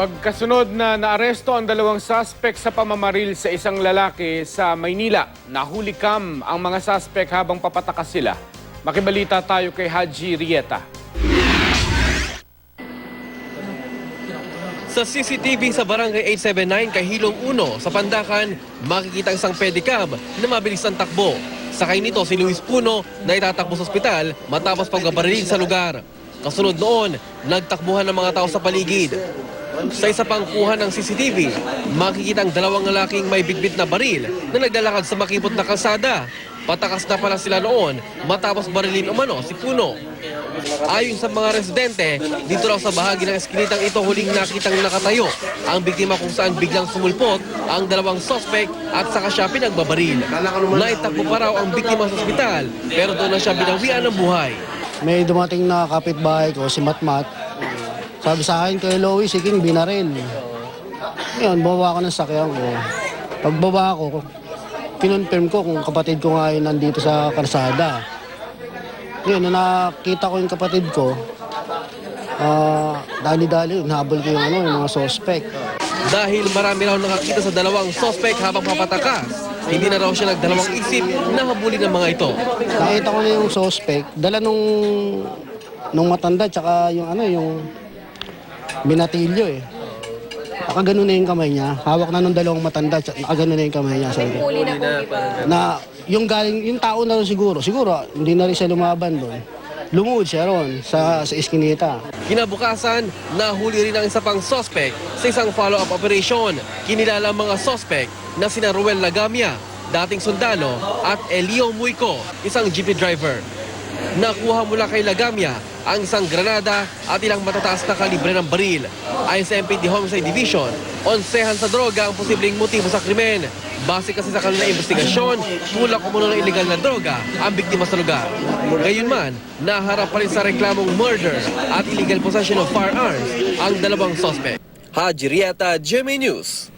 Magkasunod na naaresto ang dalawang suspect sa pamamaril sa isang lalaki sa Maynila. Nahuli kam ang mga suspect habang papatakas sila. Makibalita tayo kay Haji Rieta. Sa CCTV sa Barangay 879 Kahilong 1 sa Pandakan, makikita ang isang pedicab na mabilis ang takbo. Sakay nito si Luis Puno na itatakbo sa ospital matapos pagbabarilin sa lugar. Kasunod noon, nagtakbuhan ng mga tao sa paligid. Sa isa pang kuha ng CCTV, makikita ang dalawang lalaking may bitbit na baril na naglalakad sa makipot na kalsada. Patakas na pala sila noon matapos barilin umano si Puno. Ayon sa mga residente, dito raw sa bahagi ng eskinitang ito huling nakitang nakatayo ang biktima kung saan biglang sumulpot ang dalawang suspect at saka siya pinagbabaril. Naitakbo pa raw ang biktima sa ospital pero doon na siya binawian ng buhay. May dumating na kapitbahay ko, si Matmat. Sabi sa akin kay Lois, si King binaril. Ngayon, bawa ko ng sakyan ko. Pagbaba ko, kinonfirm ko kung kapatid ko nga ay nandito sa karsada. Ngayon, nung nakita ko yung kapatid ko, ah, dali-dali, nahabol ko yung, ano, yung mga suspect. Dahil marami raw nakakita sa dalawang suspect habang papatakas, hindi na raw siya nagdalawang isip na habulin ng mga ito. Nakita ko na yung suspect, dala nung, nung matanda, tsaka yung ano, yung binatilyo eh. Nakaganon na yung kamay niya. Hawak na nung dalawang matanda, tsaka nakaganon na yung kamay niya. Sabi. ko. Huli na po. Na yung galing, yung tao na rin siguro, siguro hindi na rin siya lumaban doon. Lumuod siya ron sa, sa iskinita. Kinabukasan, nahuli rin ang isa pang suspect sa isang follow-up operation. Kinilala ang mga suspect na sina Ruel Lagamia, dating sundalo, at Elio Muico, isang jeepney driver. Nakuha mula kay Lagamia ang isang granada at ilang matataas na kalibre ng baril. Ayon sa MPD Homicide Division, onsehan sa droga ang posibleng motibo sa krimen. Base kasi sa kanilang investigasyon, tulak umuno ng illegal na droga ang biktima sa lugar. Gayunman, naharap pa rin sa reklamong murder at illegal possession of firearms ang dalawang suspect. Haji Rieta, GMA News.